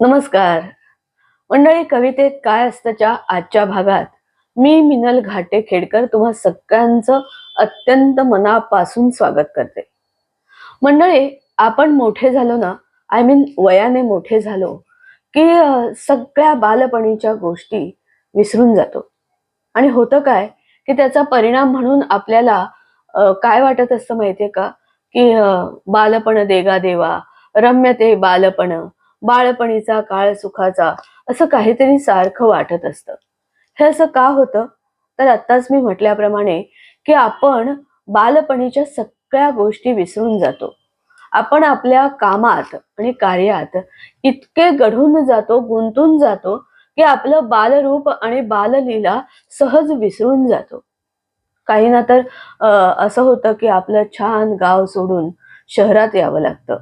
नमस्कार. मंडळी कवितेत काय असतंच्या आजच्या भागात? मी मिनल घाटे खेडकर तुम्हा सगळ्यांचं अत्यंत मनापासून स्वागत करते. मंडळी आपण मोठे झालो ना आय मीन वयाने मोठे झालो की सगळ्या बालपणीच्या गोष्टी विसरून जातो. आणि होतं काय की त्याचा परिणाम म्हणून आपल्याला काय वाटत असतं माहितीये का? की बालपण देगा देवा रम्य ते बालपण बाळपणीचा काळ सुखाचा असं काहीतरी सारखं वाटत असतं. हे असं का होतं? तर आत्ताच मी म्हटल्याप्रमाणे की आपण बालपणीच्या सगळ्या गोष्टी विसरून जातो. आपण आपल्या कामात आणि कार्यात इतके गढून जातो गुंतून जातो की आपलं बालरूप आणि बाललीला सहज विसरून जातो. काही ना तर असं होतं की आपलं छान गाव सोडून शहरात यावं लागतं.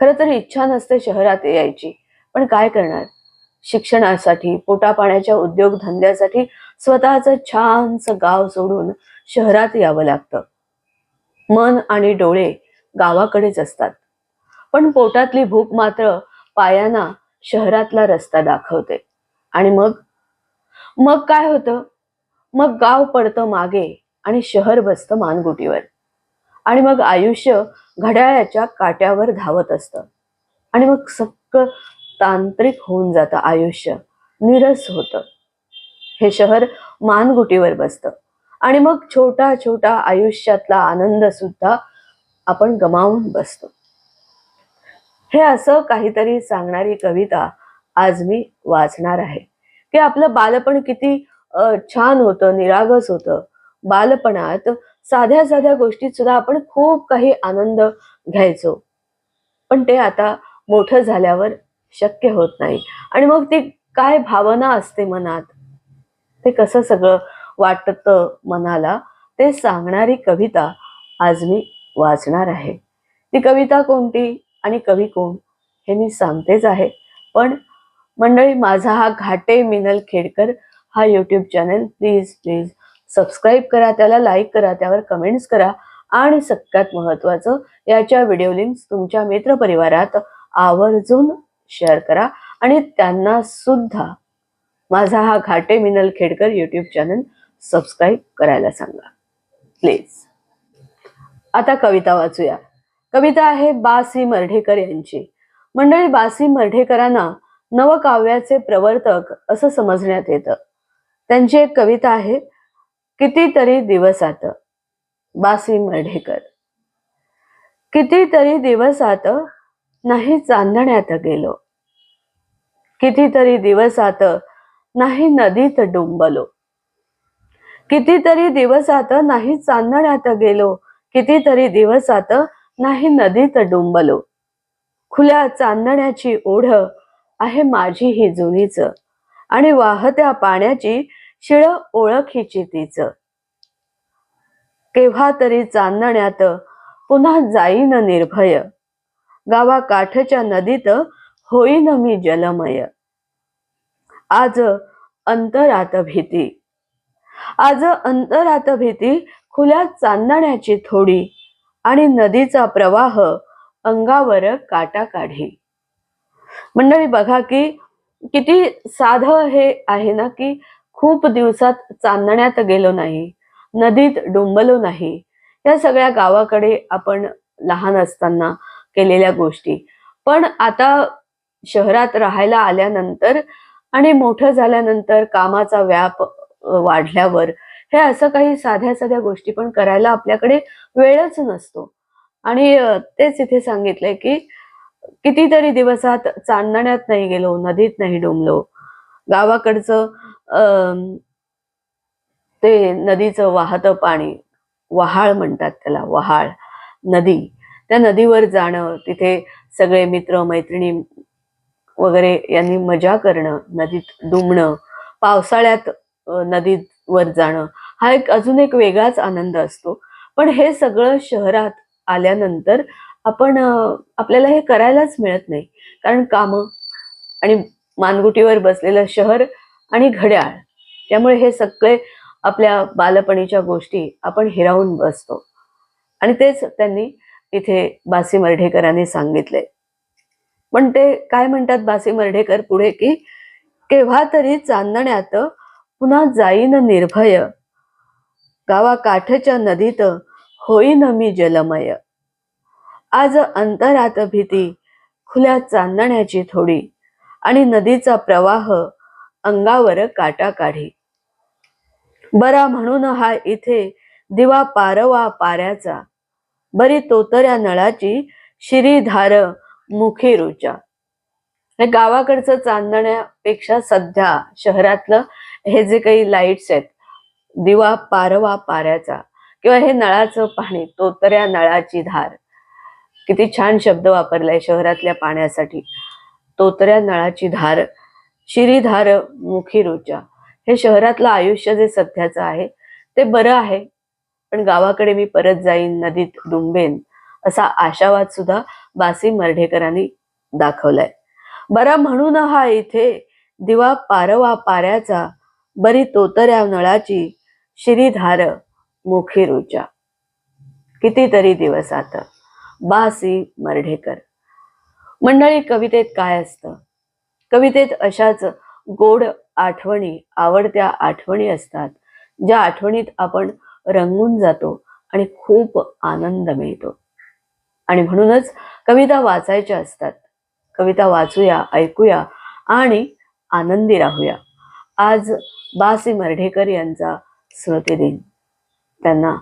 खर तर इच्छा नसते शहरात यायची. पण काय करणार? शिक्षणासाठी पोटापाण्याच्या उद्योगधंद्यासाठी स्वतःचं छानसं गाव सोडून शहरात यावं लागतं. मन आणि डोळे गावाकडेच असतात. पण पोटातली भूक मात्र पायांना शहरातला रस्ता दाखवते. आणि मग? मग काय होतं? मग गाव पडतं मागे आणि शहर बसतं मानगुटीवर. आणि मग आयुष्य घड्याळाच्या काट्यावर धावत असतं. आणि मग सगळं तांत्रिक होऊन जातं आयुष्य निरस होतं. हे शहर मानगुटीवर बसतं. आणि मग छोटा छोटा आयुष्यातला आनंद सुद्धा आपण गमावून बसतो. हे असं काहीतरी सांगणारी कविता आज मी वाचणार आहे. की आपलं बालपण किती छान होतं निरागस होतं. बालपणात साध्या साध्या गोष्टीत सुद्धा आपण खूप काही आनंद घ्यायचो. पण ते आता मोठं झाल्यावर शक्य होत नाही. आणि मग ती काय भावना असते मनात? ते कसं सगळं वाटतं मनाला? ते सांगणारी कविता आज मी वाचणार आहे. ती कविता कोणती आणि कवी कोण हे मी सांगतेच आहे. पण मंडळी माझा हा घाटे मिनल खेडकर हा YouTube channel please please subscribe करा त्याला लाईक करा त्यावर कमेंट्स करा. आणि सगळ्यात महत्वाचं याच्या व्हिडिओ लिंक्स तुमच्या मित्रपरिवारात आवर्जून शेअर करा. आणि त्यांना सुद्धा माझा हा Ghate Minal Khedkar YouTube channel subscribe करायला सांगा. प्लीज आता कविता वाचूया. कविता आहे बासी मर्ढेकर यांची. मंडळी बासी मर्ढेकरांना नवकाव्याचे प्रवर्तक असं समजण्यात येतं. त्यांची एक कविता आहे कितीतरी दिवसात बासी मर्ढेकर. कितीतरी दिवसात नाही चांदण्यात गेलो. कितीतरी दिवसात नाही नदीत डुंबलो. कितीतरी दिवसात नाही चांदण्यात गेलो. कितीतरी दिवसात नाही नदीत डुंबलो. खुल्या चांदण्याची ओढ आहे माझी ही जुनीच आणि वाहत्या पाण्याची शिळ ओळखीची तीच. केव्हा तरी चांदण्यात पुन्हा जाईन निर्भय. गावा काठच्या नदीत होईन मी जलमय. आज अंतरात भीती. आज अंतरात भीती खुल्या चांदण्याची थोडी आणि नदीचा प्रवाह अंगावर काटा काढी. मंडळी बघा की किती साधं हे आहे ना की खूप दिवसात चांदण्यात गेलो नाही नदीत डुंबलो नाही. या सगळ्या गावाकडे आपण लहान असताना केलेल्या गोष्टी. पण आता शहरात राहायला आल्यानंतर आणि मोठं झाल्यानंतर कामाचा व्याप वाढल्यावर हे असं काही साध्या साध्या गोष्टी पण करायला आपल्याकडे वेळच नसतो. आणि तेच इथे सांगितलंय की कितीतरी दिवसात चांदण्यात नाही गेलो नदीत नाही डोंबलो. गावाकडचं ते नदीचं वाहतं पाणी वहाळ म्हणतात त्याला वहाळ नदी. त्या नदीवर जाणं तिथे सगळे मित्र मैत्रिणी वगैरे यांनी मजा करणं नदीत डुंबणं पावसाळ्यात नदीवर जाणं हा एक अजून एक वेगळाच आनंद असतो. पण हे सगळं शहरात आल्यानंतर आपण आपल्याला हे करायलाच मिळत नाही. कारण कामं आणि मानगुटीवर बसलेलं शहर आणि घड्याळ. त्यामुळे हे सगळे आपल्या बालपणीच्या गोष्टी आपण हिरावून बसतो. आणि तेच त्यांनी इथे बासी मर्ढेकरांनी सांगितले. पण ते काय म्हणतात बासी मर्ढेकर पुढे की केव्हा तरी चांदण्यात पुन्हा जाईन निर्भय. गावा काठच्या नदीत होईन मी जलमय. आज अंतरात भीती खुल्या चांदण्याची थोडी आणि नदीचा प्रवाह अंगावर काटा काढी. बरा म्हणून हा इथे दिवा पारवा पाऱ्याचा. बरी तोतऱ्या नळाची शिरीधार मुखी रुचा. गावाकडचं चांदण्यापेक्षा सध्या शहरातलं हे जे काही लाईट्स आहेत दिवा पारवा पाऱ्याचा किंवा हे नळाचं पाणी तोतऱ्या नळाची धार. किती छान शब्द वापरलाय शहरातल्या पाण्यासाठी. तोतऱ्या नळाची धार शिरीधार मुखी रुचा हे शहरातलं आयुष्य जे सध्याचं आहे ते बरं आहे. पण गावाकडे मी परत जाईन नदीत डुंबेन असा आशावाद सुद्धा बासी मर्ढेकरांनी दाखवलाय. बरा म्हणून हा इथे दिवा पारवा पाऱ्याचा बरी तोतऱ्या नळाची शिरीधार मुखी रुचा कितीतरी दिवसात बासी मर्ढेकर. मंडळी कवितेत काय असतं? कवितेत अशाच गोड आठवणी आवडत्या आठवणी असतात ज्या आठवणीत आपण रंगून जातो आणि खूप आनंद मिळतो. आणि म्हणूनच कविता वाचायच्या असतात. कविता वाचूया ऐकूया आणि आनंदी राहूया. आज बासी मर्ढेकर यांचा स्मृतिदिन. त्यांना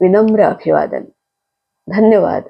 विनम्र अभिवादन. धन्यवाद.